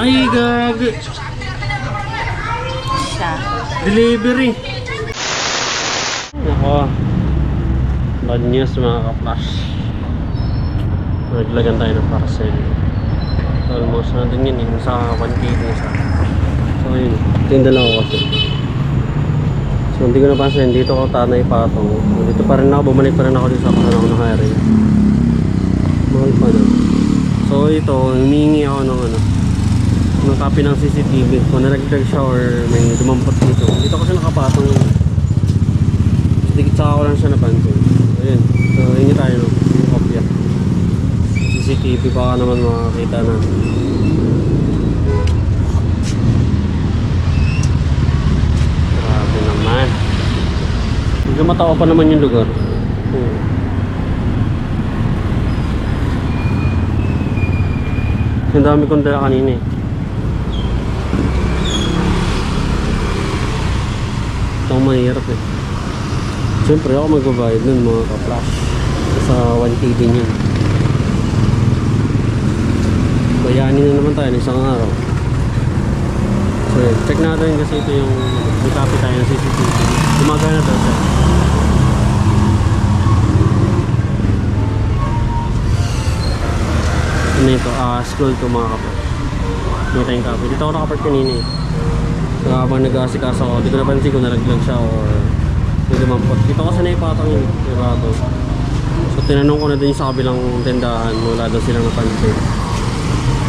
Ay, gag. Siya. Delivery. Ako. Bad news mga ka-flash. Naglagan tayo ng parcel. Almost na din yun, yung sa 1K din sa. So yun, tinda lang ako kasi. So hindi ko napansin, dito ako tanay patong. Dito pa rin ako, bumalik pa rin ako dito sa kasan ako ng hiring. Mahal pa na. So ito, humingi ako ng ano, ng copy ng CCTV. Kung nalagdag siya or may dumampot dito. Dito kasi nakapatong. Dikit sa ako lang siya napansin. So yun, so hingi tayo ng kopya. CCTV baka naman makakita na. Grabe naman. Medyo matao pa naman yung lugar. Hmm. Ang dami kong dala kanina eh. Ito ang mahirap eh. Siyempre ako magbabayad nun mga ka-flash. Sa 1K din yun. Bayanin na naman tayo ng isang araw. So yun, check natin kasi ito yung may tayo ng CCTV. Gumagana daw siya. Ano ito? Ah, scroll to mga kapat. May tayong copy. Dito ako nakapark kanina eh. So habang nag-aasikaso ako, di ko napansin kung nalaglag siya or may dumampot. Dito kasi naipatang yun, sigurado. So tinanong ko na din sa kabilang tindahan, wala daw silang napansin.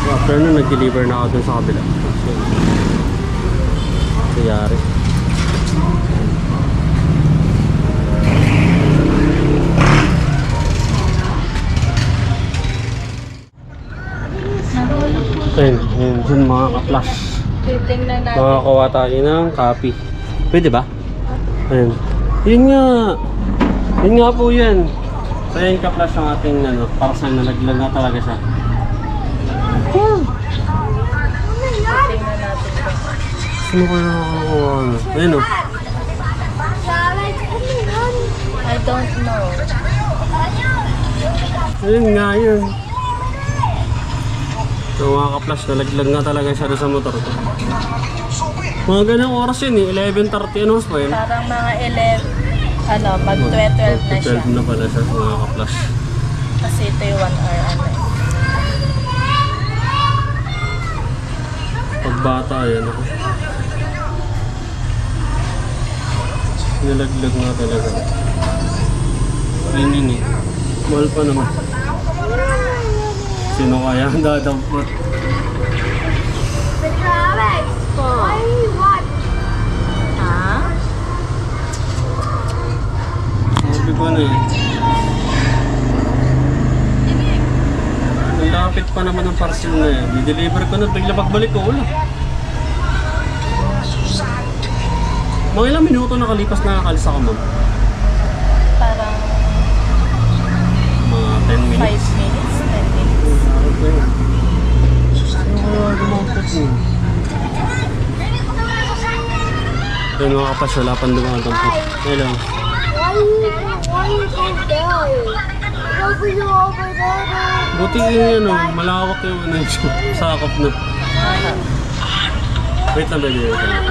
So after nun, nag-deliver na ako dun sa kabila. So, nangyari. Ayun, yun, yun mga ka-flash. Makakawa tayo ng copy. Pwede ba? Ayun. Yun nga. Yun nga po yan. So yun ka-flash ang ating ano, parcel na naglag na talaga siya. Natin. Sino ko na nakakakuha? ano? Ayun o. I don't know. Ayun nga yun. So mga ka-flash, nalaglag nga talaga siya sa motor ko. Mga ganang oras yun eh, 11.30 ano pa yun? Parang mga 11, ano, mag 12 na siya. 12 na pala siya mga ka-flash. Kasi ito yung 1 hour ano. eh. Pagbata yan ako. Nilaglag nga talaga. Ayun yun eh. Mahal pa naman. Sino kaya ang po. Why what? Ha? Sabi ko na eh. Malapit pa naman ang parcel na yan. Dideliver ko na, bigla pagbalik ko, wala. Mga ilang minuto nakalipas na nakalis ako, ma'am? Parang... Mga 10 minutes. Yung mga kapas, wala pang. Hello. You why you go over there. Buti yun ano, malawak yung ano yung sakop na. Wait lang, baby. Wait lang.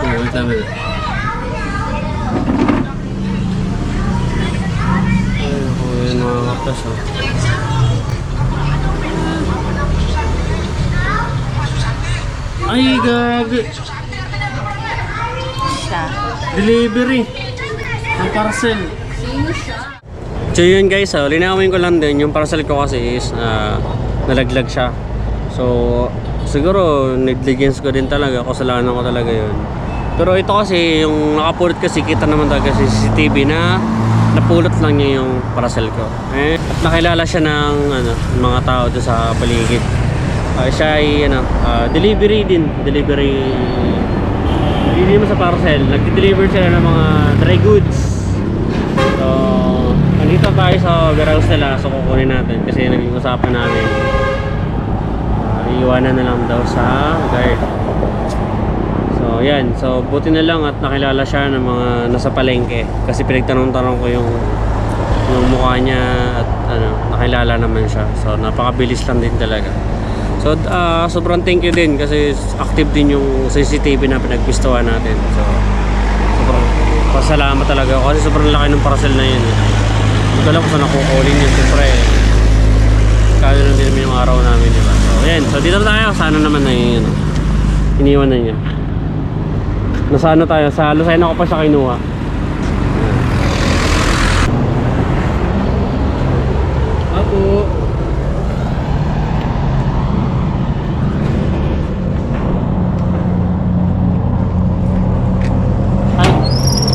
Oh, wait lang, baby. Ay, ako yun mga oh. Ay, gag! Siya. Delivery! Ang parcel! So yun guys, uh, linawin ko lang din yung parcel ko kasi is ah, nalaglag siya. So siguro negligence ko din talaga, kasalanan ko talaga yun. Pero ito kasi yung nakapulot kasi kita naman talaga sa CCTV na napulot lang niya yung parcel ko. Eh, at nakilala siya ng ano, mga tao doon sa paligid. Ah, siya ay ano, ah, delivery din, delivery hindi naman sa parcel, nag-deliver sila ng mga dry goods. So, nandito tayo sa warehouse nila, so kukunin natin kasi naging usapan namin. Uh, iiwanan na lang daw sa guard. So, yan. So, buti na lang at nakilala siya ng mga nasa palengke kasi pinagtanong-tanong ko yung yung mukha niya at ano, nakilala naman siya. So, napakabilis lang din talaga. So, ah, sobrang thank you din kasi active din yung CCTV na pinagpistuhan natin. So, sobrang pasalamat talaga ako kasi sobrang laki ng parcel na yun. Hindi ko alam kung saan nakukulin yun. Siyempre, kaya lang din yung araw namin, di ba? So, yan. So, dito na tayo. Sana naman na yun. ano, Iniwan na niya. Nasa ano tayo? Sa Lucena ko pa siya kinuha. Ako. Ay,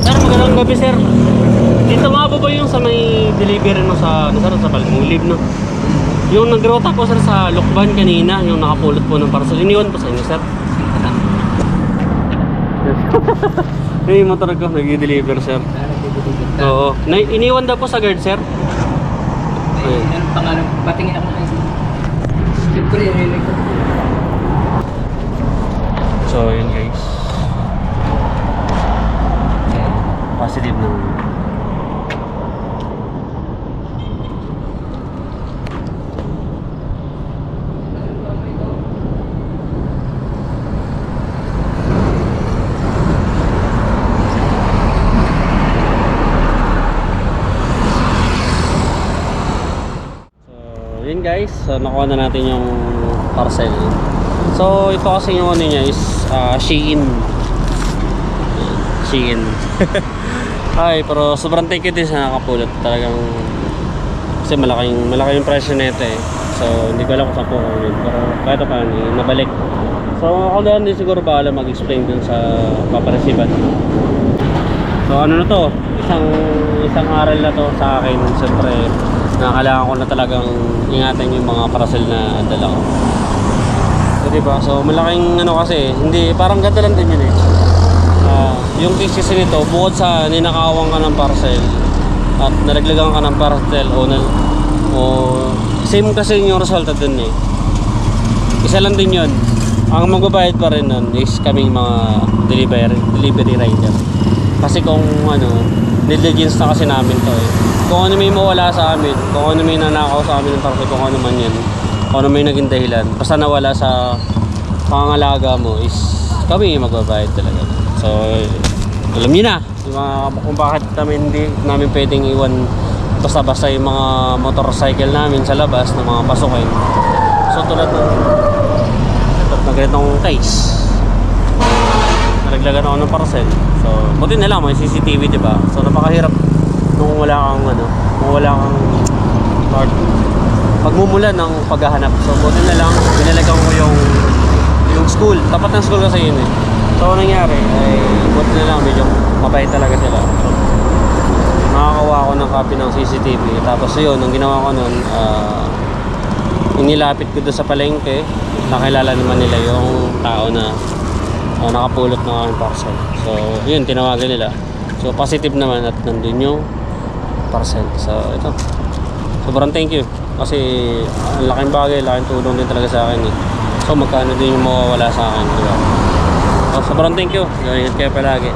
sir, magandang gabi, sir. Dito mababa yung sa may delivery no sa, ano, sir, sa Balmulib, no? Yung nagrota ko, sir, sa Lokban kanina, yung nakapulot po ng parcel. Iniwan po sa inyo, sir. yung motor ko, nag-deliver, sir. Oo. Na, iniwan daw po sa guard, sir. Ayun. Ano pangalan? Patingin ako ng Siyempre, nililig ko. So, yun guys. Positive yun guys. So, nakuha na natin yung parcel. So, ito kasi yung ano niya is ah, Shein. Shein. Ay, pero sobrang thank you din sa nakapulot. Talagang kasi malaking malaki yung presyo nito eh. So, hindi ko alam kung saan po kunin. Pero kahit pa paano, eh, nabalik. So, ako lang din siguro bahala mag-explain dun sa paparesiban. So, ano na to? Isang isang aral na to sa akin. Siyempre, nakakailangan ko na talagang ingatan yung mga parcel na dala ko. So, diba? So, malaking ano kasi, hindi, parang ganda lang din yun eh. Ah, yung case nito, bukod sa ninakawan ka ng parcel at nalaglagan ka ng parcel o, na, o same kasi yung resulta dun eh. Isa lang din yun. Ang magbabayad pa rin nun is kaming mga delivery, delivery rider. Kasi kung ano, negligence na kasi namin to eh. Kung ano may mawala sa amin, kung ano may nanakaw sa amin ng parcel, kung ano man yan, kung ano may naging dahilan, basta nawala sa pangangalaga mo is kami magbabayad talaga. So, alam niyo na yung mga, kung bakit namin hindi namin pwedeng iwan basta-basta yung mga motorcycle namin sa labas ng mga pasukin. So, tulad ng tulad ng ganitong case. Nalaglagan ako ng parcel. So, buti na lang may CCTV, di ba? So, napakahirap nung wala kang ano, kung wala kang part pagmumula ng paghahanap. So, buti na lang, binalagan ko yung yung school. Tapat ng school kasi yun eh. So, nangyari? Ay, buti na lang, medyo mabait talaga sila. So, nakakawa ako ng copy ng CCTV. Tapos yun, ang ginawa ko nun, ah, inilapit ko doon sa palengke. Nakilala naman nila yung tao na ah, nakapulot ng aking parcel. So, yun, tinawagan nila. So, positive naman at nandun yung parcel. So, ito. Sobrang thank you. Kasi ang laking bagay, laking tulong din talaga sa akin eh. So magkano din yung mawawala sa akin, di So, sobrang thank you. Ingat kayo palagi.